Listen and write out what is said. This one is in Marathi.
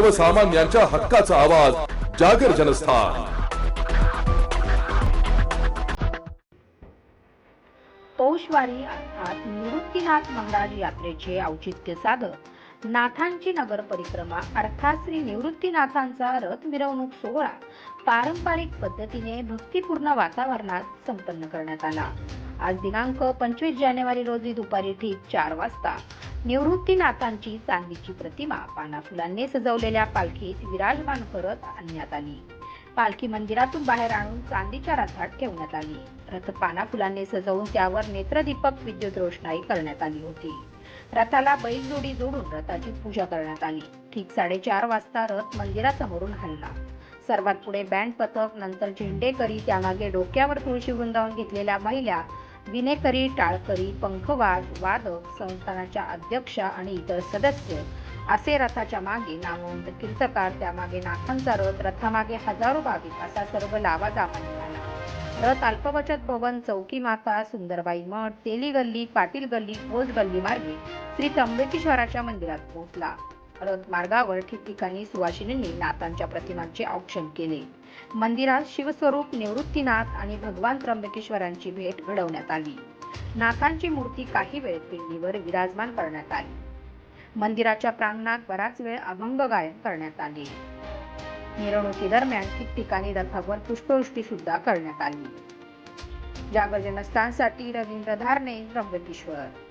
सर्वसामान्यांच्या हक्काचा आवाज जागर जनस्थान. पौषवारी अर्थात निवृत्तीनाथ महाराज यात्रेचे औचित्य साधत नाथांची नगर परिक्रमा अर्थात श्री निवृत्तीनाथांचा रथ मिरवणूक सोहळा पारंपरिक पद्धतीने भक्तीपूर्ण वातावरणात संपन्न करण्यात आला. आज दिनांक पंचवीस जानेवारी रोजी दुपारी ठीक चार वाजता निवृत्तीनाथांची चांदीची प्रतिमा पानाफुलांनी सजवलेल्या पालखीत विराजमान करत आणण्यात आली. पालखी मंदिरातून बाहेर आणून चांदीच्या रथात ठेवण्यात आली. रथ पानाफुलांनी सजवून त्यावर नेत्रदीपक विद्युत रोषणाई करण्यात आली होती. रथाला बैलजोडी जोडून रथाची पूजा करण्यात आली. ठीक साडेचार वाजता रथ मंदिरासमोरून हलला. सर्वात पुढे बँड पथक नंतर झेंडेकरी त्यामागे डोक्यावर तुळशी वृंदावून घेतलेल्या महिला विनेकरी टाळकरी पंखवाद वादक संस्थानाच्या अध्यक्षा आणि इतर सदस्य. असे रथाच्या मागे नामवंत कीर्तकार त्यामागे नाथांचा रथ रथामागे हजारो भाविक असा सर्व लावा दामा रथ अल्पबचत भवन चौकी माता सुंदरबाई मठ तेली गल्ली पाटील गल्ली भोज गल्ली मार्गे श्री त्र्यंबकेश्वराच्या मंदिरात पोहोचला. रथ मार्गावर ठिकठिकाणी सुवासिनींनी नाथांच्या प्रतिमांचे औक्षण केले. मंदिरात शिवस्वरूप निवृत्तीनाथ आणि भगवान त्र्यंबकेश्वरांची भेट घडवण्यात आली. नाथांची मूर्ती काही वेळ पिंडीवर विराजमान करण्यात आली. मंदिराच्या प्रांगणात बराच वेळ अभंग गायन करण्यात आले. मिरवणुकीदरम्यान ठिकठिकाणी रथावर पुष्पवृष्टी सुद्धा करण्यात आली. जागरजनस्थानसाठी रवींद्र धारणे त्र्यंबकेश्वर